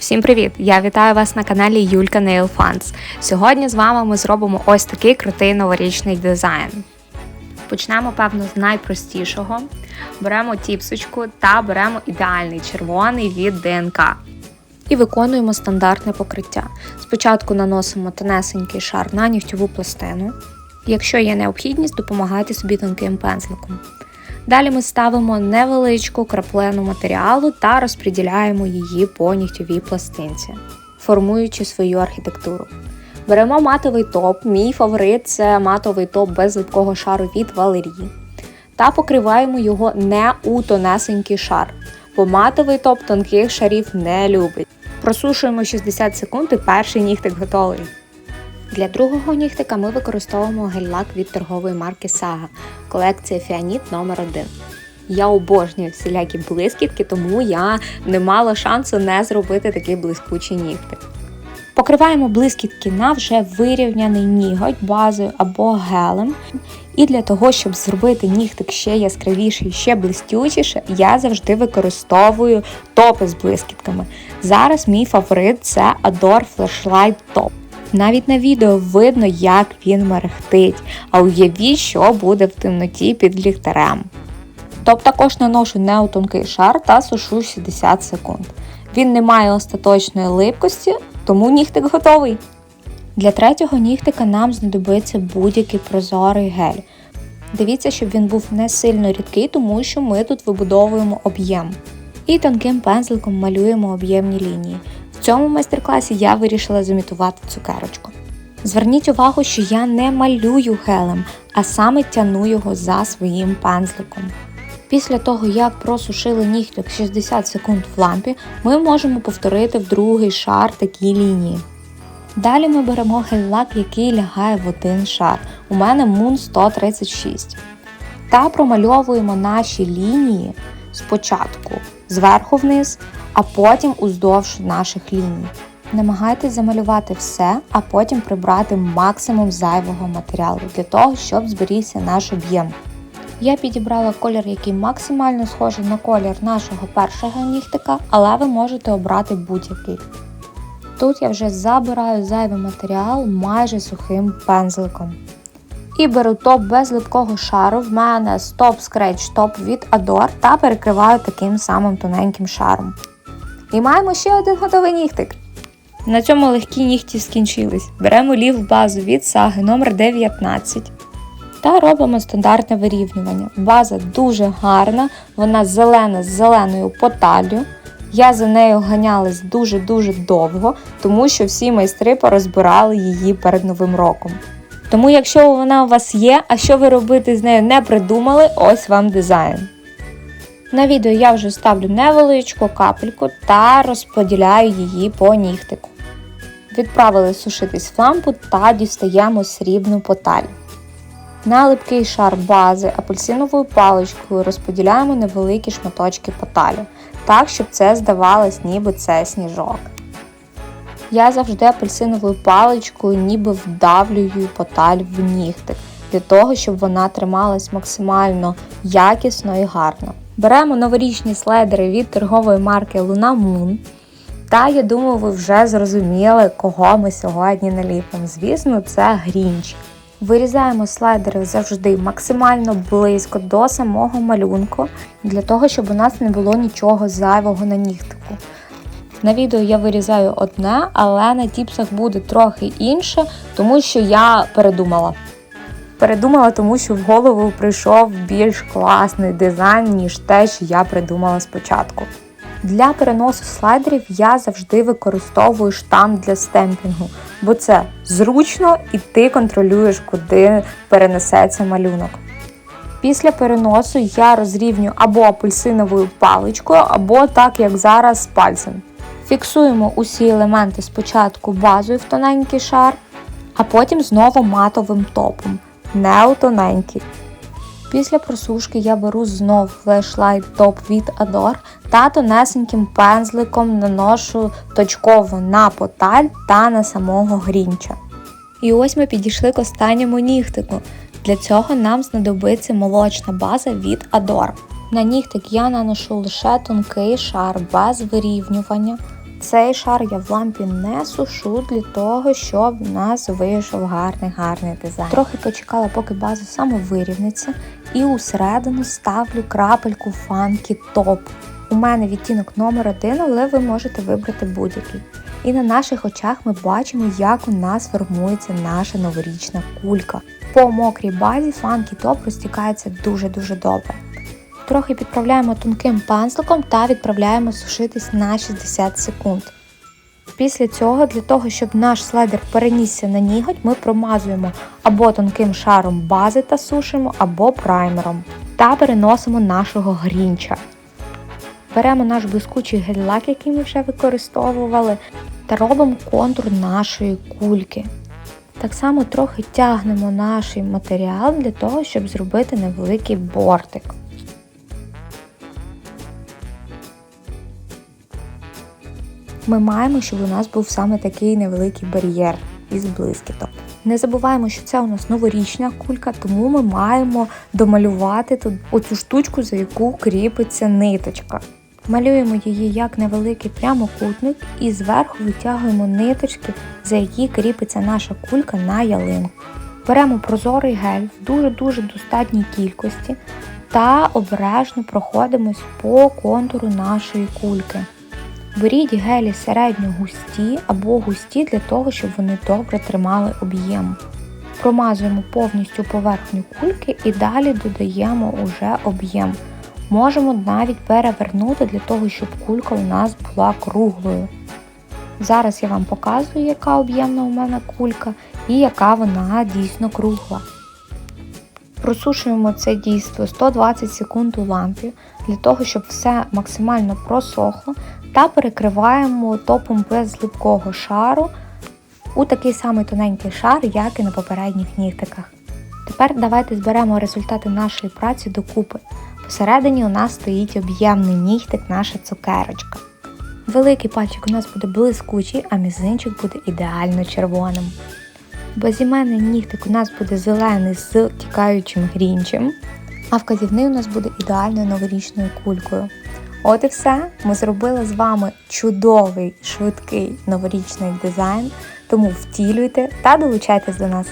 Всім привіт! Я вітаю вас на каналі Юлька Nail Funds. Сьогодні з вами ми зробимо ось такий крутий новорічний дизайн. Почнемо, певно, з найпростішого. Беремо тіпсочку та беремо ідеальний червоний від ДНК. І виконуємо стандартне покриття. Спочатку наносимо тонесенький шар на нігтьову пластину. Якщо є необхідність, допомагайте собі тонким пензликом. Далі ми ставимо невеличку краплену матеріалу та розподіляємо її по нігтьовій пластинці, формуючи свою архітектуру. Беремо матовий топ. Мій фаворит це матовий топ без липкого шару від Валерії. Та покриваємо його не у тонесенький шар, бо матовий топ тонких шарів не любить. Просушуємо 60 секунд і перший нігтик готовий. Для другого нігтика ми використовуємо гель-лак від торгової марки Saga, колекція Фіаніт номер 1 Я обожнюю всілякі блискітки, тому я не мала шансу не зробити такий блискучий нігтик. Покриваємо блискітки на вже вирівняний ніготь базою або гелем. І для того, щоб зробити нігтик ще яскравіший, ще блистючіше, я завжди використовую топи з блискітками. Зараз мій фаворит це Adore Flashlight Top. Навіть на відео видно, як він мерехтить, а уявіть, що буде в темноті під ліхтарем. Топ також наношу не у тонкий шар та сушу 60 секунд. Він не має остаточної липкості, тому нігтик готовий. Для третього нігтика нам знадобиться будь-який прозорий гель. Дивіться, щоб він був не сильно рідкий, тому що ми тут вибудовуємо об'єм. І тонким пензликом малюємо об'ємні лінії. В цьому майстер-класі я вирішила зімітувати цукерочку. Зверніть увагу, що я не малюю гелем, а саме тяну його за своїм пензликом. Після того, як просушили нігтик 60 секунд в лампі, ми можемо повторити в другий шар такі лінії. Далі ми беремо гель-лак, який лягає в один шар. У мене Moon 136. Та промальовуємо наші лінії спочатку зверху вниз, а потім уздовж наших ліній. Намагайтесь замалювати все, а потім прибрати максимум зайвого матеріалу для того, щоб зберігся наш об'єм. Я підібрала колір, який максимально схожий на колір нашого першого нігтика, але ви можете обрати будь-який. Тут я вже забираю зайвий матеріал майже сухим пензликом. І беру топ без липкого шару. В мене Stop Scratch топ від Adore та перекриваю таким самим тоненьким шаром. І маємо ще один готовий нігтик. На цьому легкі нігті скінчились. Беремо лів базу від саги номер 19 та робимо стандартне вирівнювання. База дуже гарна, вона зелена з зеленою поталлю. Я за нею ганялась дуже-дуже довго, тому що всі майстри порозбирали її перед новим роком. Тому, якщо вона у вас є, а що ви робити з нею не придумали, ось вам дизайн. На відео я вже ставлю невеличку капельку та розподіляю її по нігтику. Відправили сушитись в лампу та дістаємо срібну поталь. На липкий шар бази апельсиновою паличкою розподіляємо невеликі шматочки поталю, так, щоб це здавалось, ніби це сніжок. Я завжди апельсиновою паличкою ніби вдавлюю поталь в нігтик, для того, щоб вона трималась максимально якісно і гарно. Беремо новорічні слайдери від торгової марки Luna Moon. Та я думаю, ви вже зрозуміли, кого ми сьогодні наліпимо. Звісно, це грінч. Вирізаємо слайдери завжди максимально близько до самого малюнку, для того, щоб у нас не було нічого зайвого на нігтику. На відео я вирізаю одне, але на тіпсах буде трохи інше, тому що я передумала. Передумала, тому що в голову прийшов більш класний дизайн, ніж те, що я придумала спочатку. Для переносу слайдерів я завжди використовую штамп для стемпінгу, бо це зручно і ти контролюєш, куди перенесеться малюнок. Після переносу я розрівнюю або апельсиновою паличкою, або так, як зараз, пальцем. Фіксуємо усі елементи спочатку базою в тоненький шар, а потім знову матовим топом, не у тоненький. Після просушки я беру знов флешлайт топ від Adore та тонесеньким пензликом наношу точково на поталь та на самого грінча. І ось ми підійшли к останньому нігтику. Для цього нам знадобиться молочна база від Adore. На нігтик я наношу лише тонкий шар без вирівнювання. Цей шар я в лампі не сушу для того, щоб у нас вийшов гарний гарний дизайн. Трохи почекала, поки база самовирівниться, і усередину ставлю крапельку фанкі топ. У мене відтінок номер один, але ви можете вибрати будь-який. І на наших очах ми бачимо, як у нас формується наша новорічна кулька. По мокрій базі фанкі топ розтікається дуже-дуже добре. Трохи підправляємо тонким пензликом та відправляємо сушитись на 60 секунд. Після цього, для того, щоб наш слайдер перенісся на ніготь, ми промазуємо або тонким шаром бази та сушимо, або праймером. Та переносимо нашого грінча. Беремо наш блискучий гель-лак, який ми вже використовували, та робимо контур нашої кульки. Так само трохи тягнемо наш матеріал для того, щоб зробити невеликий бортик. Ми маємо, щоб у нас був саме такий невеликий бар'єр із блискіток. Не забуваємо, що це у нас новорічна кулька, тому ми маємо домалювати тут оцю штучку, за яку кріпиться ниточка. Малюємо її як невеликий прямокутник і зверху витягуємо ниточки, за які кріпиться наша кулька на ялинку. Беремо прозорий гель в дуже-дуже достатній кількості та обережно проходимось по контуру нашої кульки. Беріть гелі середньо густі або густі для того, щоб вони добре тримали об'єм. Промазуємо повністю поверхню кульки і далі додаємо уже об'єм. Можемо навіть перевернути для того, щоб кулька у нас була круглою. Зараз я вам показую, яка об'ємна у мене кулька і яка вона дійсно кругла. Просушуємо це дійство 120 секунд у лампі для того, щоб все максимально просохло, та перекриваємо топом без липкого шару у такий самий тоненький шар, як і на попередніх нігтиках. Тепер давайте зберемо результати нашої праці докупи. Посередині у нас стоїть об'ємний нігтик, наша цукерочка. Великий пальчик у нас буде блискучий, а мізинчик буде ідеально червоним. Безіменний нігтик у нас буде зелений з тікаючим грінчем, а вказівний у нас буде ідеальною новорічною кулькою. От і все. Ми зробили з вами чудовий, швидкий новорічний дизайн, тому втілюйте та долучайтесь до нас.